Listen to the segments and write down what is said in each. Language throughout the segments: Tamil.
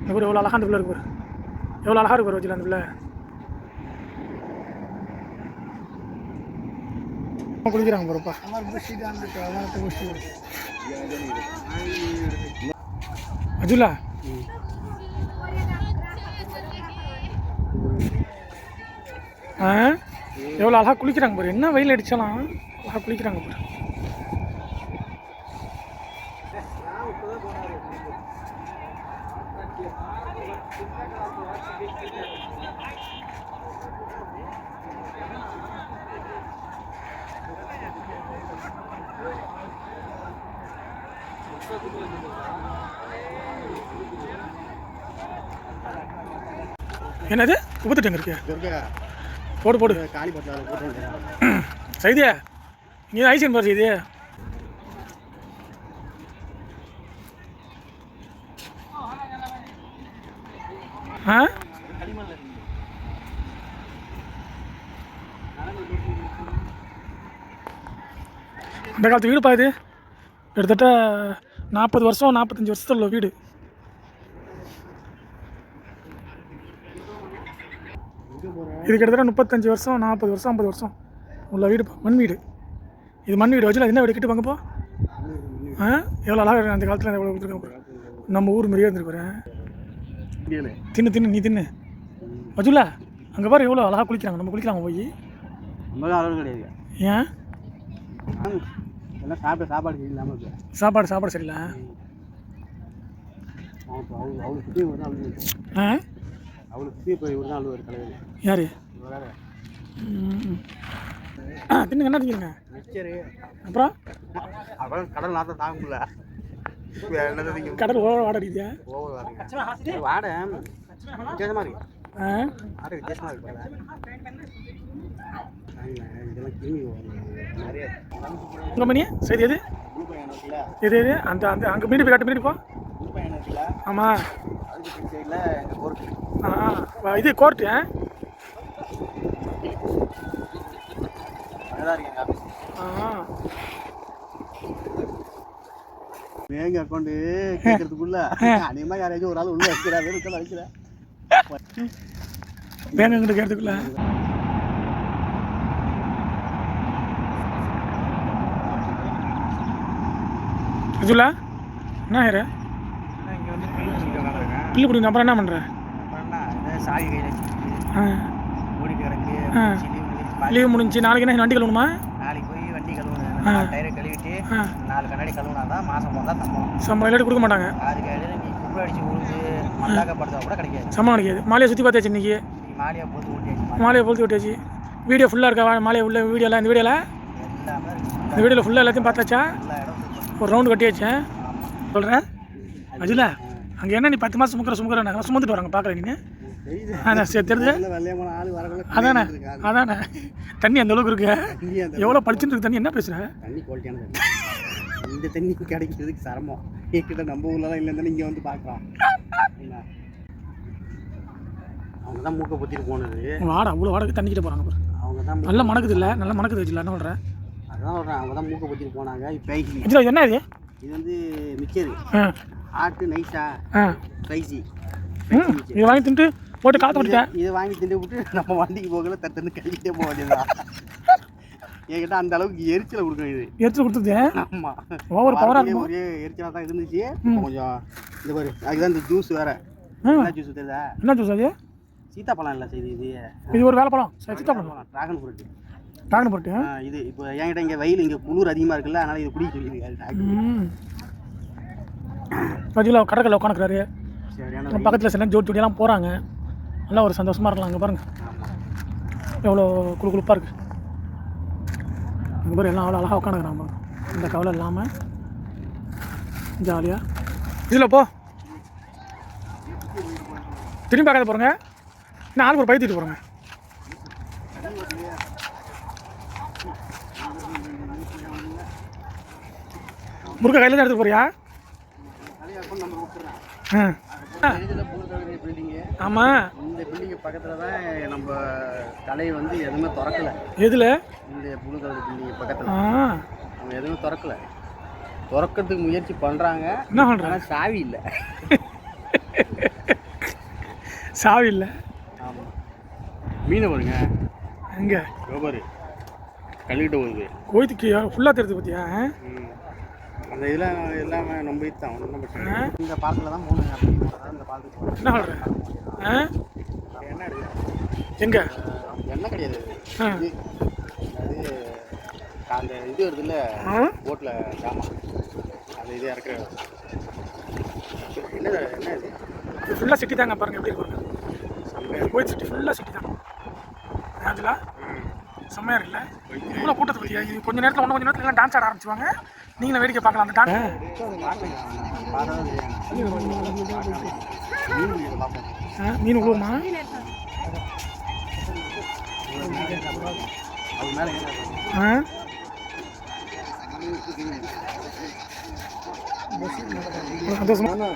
இந்த ஒரு எவ்வளோ அழகாக அந்த பிள்ளை இருக்கு பாரு. எவ்வளோ அழகாக இருக்கு வச்சுல அந்த பிள்ளை குளிக்கிறாங்க பாருப்பா அஜுலா ஆ? எவ்வளோ அழகாக குளிக்கிறாங்க பாரு. என்ன வெயில் அடிச்சாலும் அழகாக குளிக்கிறாங்க பாரு. என்னது? உபத்துட்டு எங்க இருக்கு? போடு போடு. காலி சைதியா? நீ ஐசியன் பாரு சைதியா ஆ? அந்த காலத்து வீடு பாது கிட்டத்தட்ட நாற்பது வருஷம் நாற்பத்தஞ்சு வருஷத்துல உள்ள வீடு. இது கிட்டத்தட்ட முப்பத்தஞ்சு வருஷம் நாற்பது வருஷம் ஐம்பது வருஷம் உள்ள வீடு மண் வீடு. இது மண் வீடு. வச்சு என்ன வீடு கிட்ட வாங்கப்போ ஆ? எவ்வளோ அழகாக அந்த காலத்தில் எவ்வளோ நம்ம ஊர் மாதிரியே இருந்திருக்கிறேன் தின்னு தின்னு நீ தின்னு. வச்சுல அங்கே பாரு எவ்வளோ அழகாக குளிக்கிறாங்க. நம்ம குளிக்கிறாங்க போய்? நம்ம அளவு கிடையாது. ஏன்? சாப்பிட சாப்பாடு சாப்பாடு சாப்பாடு சரியில்லை. யார்? தின்னுங்க என்ன மிச்சரு. அப்புறம்? கடல் நாத்தம் தாங்க முடியல திங்க கடல் ஓட வாட அடிக்குதா ஓவர் வாருங்க. வாடை. வித்தியாசமாக இருக்கு. ஆ? வாடை வித்தியாசமாக இருக்கு பாரு. ஆமாங்க, இதெல்லாம் கிருமி வரும். நிறைய உங்கள் மணி? சரி எது? புழு பையன் இருக்குல்ல எது எது? அந்த அந்த அங்கே மீண்டு போய் காட்டு மீண்டு போ. புழு பையன் இருக்குல்ல ஆமாம் அதுக்கு சைடில் எங்கள் கோர்ட்டு ஆ? இது கோர்ட்டு ஆ அங்கதான் இருக்கு எங்கள் ஆஃபீஸ் ஆ பேங்க் அக்கௌண்ட் கேட்கறதுக்குள்ள அநேகமா யாரையாச்சும் ஒரு ஆள் உள்ள வைக்கிறா வெறும் வைக்கிறா பேங்க் கிட்ட கேட்கறதுக்குள்ள அஜுலா என்ன ஹேரு பில்லு பிடிங்க அப்புறம் என்ன பண்ணுற சாவி கையில் ஆ ஓடி கிடக்கு லீவ் முடிஞ்சு நாளைக்கு என்ன வண்டி கழுவணுமா? நாளைக்கு போய் வண்டி கழுவுனேன் ஆ. நாலு கண்ணாடி கழுவுனா தான் மாதம் போனால் சம்பளம். சம்பளம் இல்லாட்டி கொடுக்க மாட்டாங்க. அதுக்கு இடையில நீ குப்பை அடிச்சு உழுது மல்லாக்கப்படுத்தா கூட கிடைக்காது. சம்பளம் கிடைக்காது. மாலையை சுற்றி பார்த்தாச்சு இன்னைக்கு. நீ மாலையாக போட்டு ஊட்டியாச்சு மாலையை பொழுத்து விட்டாச்சு வீடியோ ஃபுல்லாக இருக்கா? வா- மாலையை உள்ள வீடியோலாம் இந்த வீடியோவில். இந்த வீடியோவில் ஃபுல்லாக எல்லாத்தையும் பார்த்தாச்சா. ஒரு ரவுண்டு கட்டியாச்சு சொல்கிறேன் அஜிலா அங்கே என்ன நீ பத்து மாதம் சுமக்கிற சுமக்கிற சுமந்துட்டு வராங்க பார்க்குற நீ அதான் சரி வரக்குள்ள அதானே. அதானே. தண்ணி அந்த அளவுக்கு இருக்கு? எவ்வளோ படிச்சுட்டு இருக்கு தண்ணி. என்ன பேசுகிற தண்ணி குவாலிட்டியான தண்ணி இந்த தண்ணி கிடைக்கிறதுக்கு சிரமம். என்கிட்ட நம்ம ஊர்லலாம் இல்லைன்னு இங்கே வந்து பார்க்கலாம் என்ன? அவங்க தான் மூக்கை பொத்திட்டு போனது. வாடா அவ்வளோ வாடகை தண்ணிக்கிட்ட போகிறாங்க அவங்க தான் நல்லா மணக்குது இல்லை நல்லா மணக்குது வச்சுல என்ன சொல்கிறேன் அதான் சொல்கிறேன் அவங்க தான் மூக்கை பொத்திட்டு போனாங்க. இப்போ என்ன இது? இது வந்து மிச்சரு. ஆட்டு நைஸா? ஸ்பைசி இது வாங்கி தின்ட்டு போட்டு காற்று விட்டுட்டேன் இதை வாங்கி திண்டு விட்டு நம்ம வண்டிக்கு போகல தட்டுன்னு கழிக்கிட்டே போக வேண்டியதுதான். என்கிட்ட அந்த அளவுக்கு எரிச்சலை கொடுக்கும் இது. எடுத்து கொடுத்தது ஆமா. ஓவர் வாரத்துலயே இருக்கும்? ஒரே எரிச்சலாக தான் இருந்துச்சு. கொஞ்சம் இந்த பாரு அதுதான் இந்த ஜூஸ் வேற. என்ன ஜூஸ் தெரியுதா? என்ன ஜூஸ் அது? சீத்தாப்பழம் இல்லை செய்து இது. இது ஒரு வேலைப்பழம். சரி சித்தாப்பழம். டிராகன் ஃப்ரூட் டாக்னு போட்டு இது இப்போ என்கிட்ட இங்கே வெயில் இங்கே குளிர் அதிகமாக இருக்குல்ல அதனால இது குடிக்க சொல்லியிருக்காரு அஜிலா கடற்கரை உட்காந்துக்கிறாரு பக்கத்தில் சில ஜோடி ஜோடியெல்லாம் போகிறாங்க நல்லா ஒரு சந்தோஷமாக இருக்கலாம் அங்கே பாருங்கள் எவ்வளோ குழு குழுப்பாக இருக்குது அங்கே பாரு எல்லாம் அவ்வளோ அழகாக உட்காந்துக்கிறாங்க இந்த கவலை இல்லாமல் ஜாலியாக இதில் போ. திரும்பி பார்க்காத போகிறோங்க இன்னும் ஆள் ஒரு பயத்திட்டு போகிறோங்க முருகை கையில் தான் எடுத்துகிட்டு போறியா? ஆ. ஆமாம் இந்த பில்டிங்கு பக்கத்தில் தான் நம்ம கடை வந்து எதுவுமே திறக்கல. எதில்? இந்த புழுதொழில் பில்டிங்கு பக்கத்தில். அவங்க எதுவுமே திறக்கல. திறக்கிறதுக்கு முயற்சி பண்ணுறாங்க என்ன பண்ணுறேன் ஆனால் சாவி இல்லை. சாவி இல்லை. ஆமாம் மீனை பாருங்க. எங்கே? ரோபரு கழுகிட்ட போகுது. கோயத்துக்கு ஃபுல்லாக தெரியுது பார்த்தியா. அந்த இதெல்லாம் எல்லாமே நம்ம இது தான் ஒன்றும் பிரச்சனை. இந்த பாலத்தில் தான் மூணு அதாவது இந்த பாலத்துக்கு என்ன சொல்கிற ஆ? என்ன எங்கே? எண்ணெய் கிடையாது. அது அந்த இது வருதுல்ல ஆ? போட்டில் ஜாமான். அந்த இது இறக்குற என்ன என்ன இது? ஃபுல்லாக சிட்டி தாங்க பாருங்க எப்படி இருக்கு. செம்மையா கோயில் சிட்டி ஃபுல்லாக சிட்டி தான் அதில் செம்மையாக இருக்குல்ல? இவ்வளோ கூட்டத்தை பற்றியா இது கொஞ்ச நேரத்தில் இன்னும் கொஞ்ச நேரத்தில் எல்லாம் டான்ஸ் ஆட ஆரம்பிச்சுவாங்க நீங்களும் வேடிக்கை பார்க்கலாம் அந்த டான்ஸ் ஆ மீன் விழுவுமா ஆ இவ்வளோ சந்தோஷமா বুঝলাম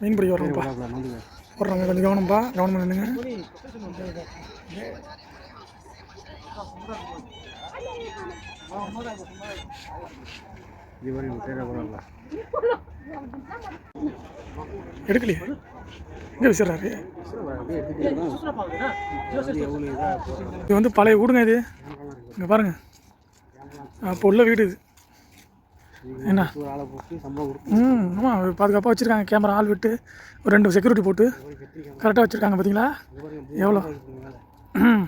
மீன் பிடிக்க வரோம்ப்பா வர்றாங்க கொஞ்சம் கவனம்ப்பா. கவனமாக நின்றுங்க எடுக்கலையே? எங்கே விசிறாரு? இது வந்து பழைய வீடுங்க இது. இங்கே பாருங்க. அப்போ உள்ள வீடு இது. என்ன ம் ஆமாம் பாதுகாப்பாக வச்சுருக்காங்க. கேமரா ஆள் விட்டு ஒரு ரெண்டு செக்யூரிட்டி போட்டு கரெக்டாக வச்சுருக்காங்க பார்த்தீங்களா எவ்வளோ? ம்.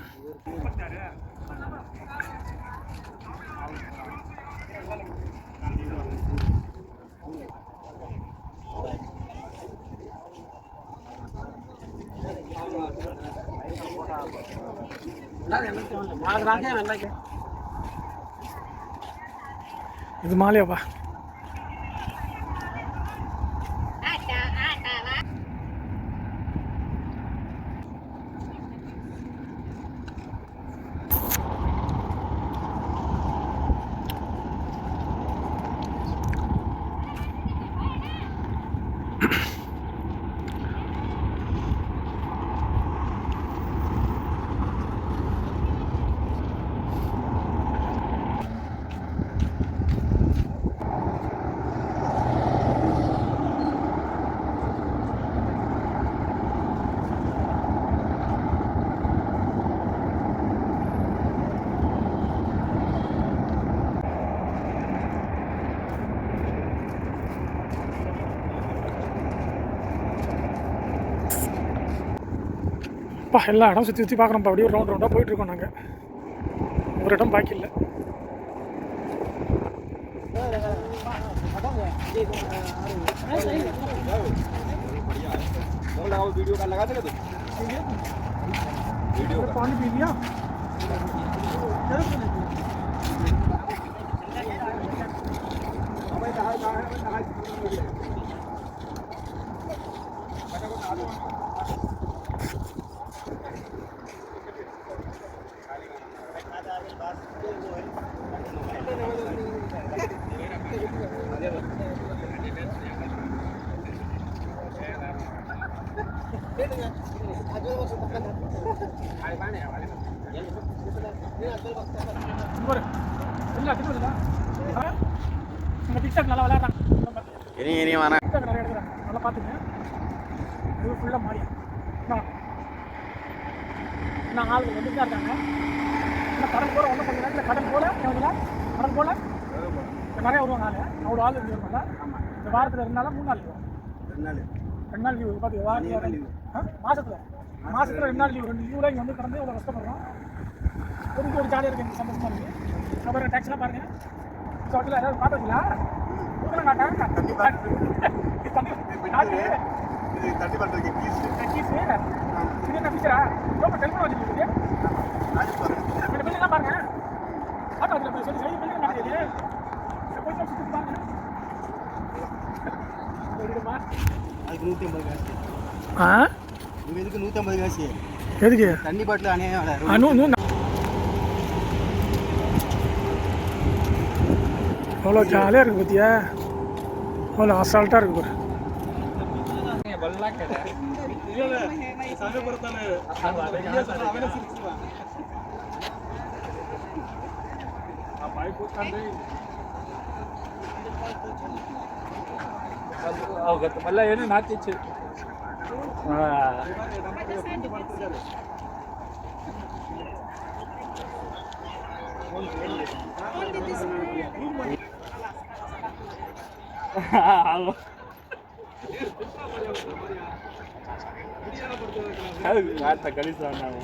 இது மாலையாப்பா அப்பா எல்லா இடம் சுற்றி சுற்றி பார்க்குறோம்ப்பா அப்படியே ஒரு ரவுண்ட் ரவுண்டாக போயிட்டுருக்கோம் நாங்கள் ஒரு இடம் பாக்கி இல்லை पानी पी लिया வரேன். நிறைய எடுக்கிறாங்க நல்லா பார்த்துங்க. இது ஃபுல்லாக மாறி நான் ஆளுங்க வந்துட்டு தான் இருக்காங்க. இன்னும் கடல் போல ஒன்றும் கொஞ்ச நேரத்தில் கடல் போல கடல் போல? நிறைய வருவாங்க ஆள். அவ்வளோ ஆள் இருந்து வருவாங்க. இந்த வாரத்தில் ரெண்டு நாளா மூணு நாள். ரெண்டு நாள். ரெண்டு நாள் லீவு பார்த்து வாரம் ஆ மாசத்துல. மாசத்துல ரெண்டு நாள் லீவு ரெண்டு லீவில் இங்கே வந்து கடந்து இவ்வளோ கஷ்டப்படுறோம். கொஞ்சம் ஒரு ஜாலியாக இருக்கு. எனக்கு சந்தோஷமா இருக்கு. அப்புறம் டேக்ஸ்லாம் பாருங்க. ஹோட்டலில் ஏதாவது தண்ணி பண்ணுறதுக்கு கீஸ் கீஸ் இது என்ன ஃபிச்சரா ரொம்ப டெலிஃபோன் வச்சுருக்கீங்க ரெண்டு பில்லுலாம் பாருங்க. ஆட்டோ அதில் சொல்லி. சொல்லி பில்லுங்க நடக்குது? கொஞ்சம் அதுக்கு நூற்றி ஐம்பது காசு. ஆ? இவங்க நூற்றி ஐம்பது காசு. எதுக்கு? தண்ணி பாட்டில் அணையா அவ்வளோ ஜாலியாக இருக்குது பத்தியா? கொஞ்சம் அசால்ட்டாக இருக்கு பாரு మళ్ళీ ఏదో నాకు తెచ్చు Thank you. Alô. ಯಾರು ತಗೊಳ್ಳಿಸ ನಾವು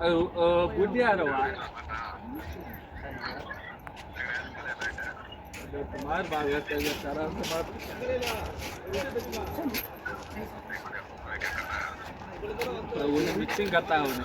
ಅದು ಬುದ್ಧಿ ಯಾರವ ಸುಮಾರು ಭಾಗವತ ಸರ ಸುಮಾರು ಒಂದು ಮಿಕ್ಸಿಂಗ್ ಕತ್ತ ಅವನು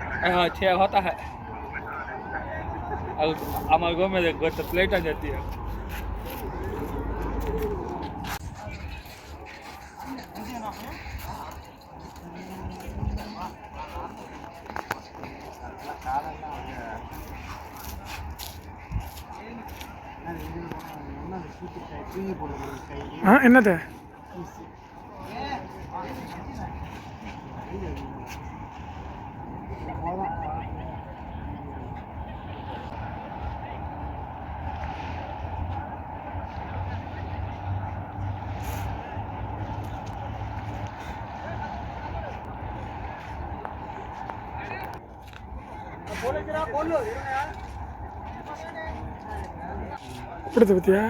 छः होता है और हमारे गाँव में देखो तो प्लेट आ जाती है தூங்கி போடுறது கை ஆ என்னது இப்படி பத்தியா?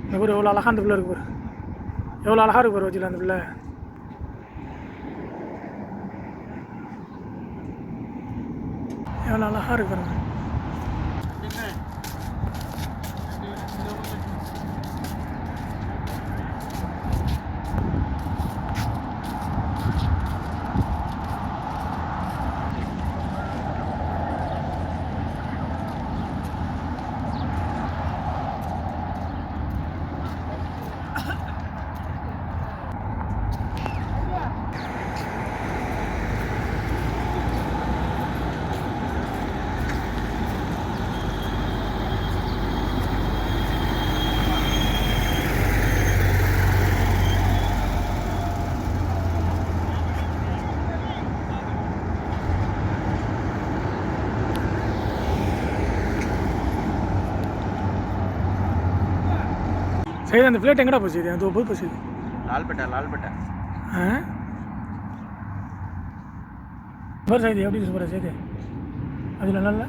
இந்த பாரு எவ்வளோ அழகா அந்த பிள்ளை இருக்கு பாரு. எவ்வளோ அழகாக இருக்கு பாரு வச்சுல அந்த பிள்ளை. எவ்வளோ அழகா இருக்கு சரி அந்த பிளேட் எங்கடா போச்சு? இது அது போய் போச்சு. லால்பேட்டை லால்பேட்டை. ஆ? பாரு சைது எப்படி பாரு சைது? அதில் நல்லா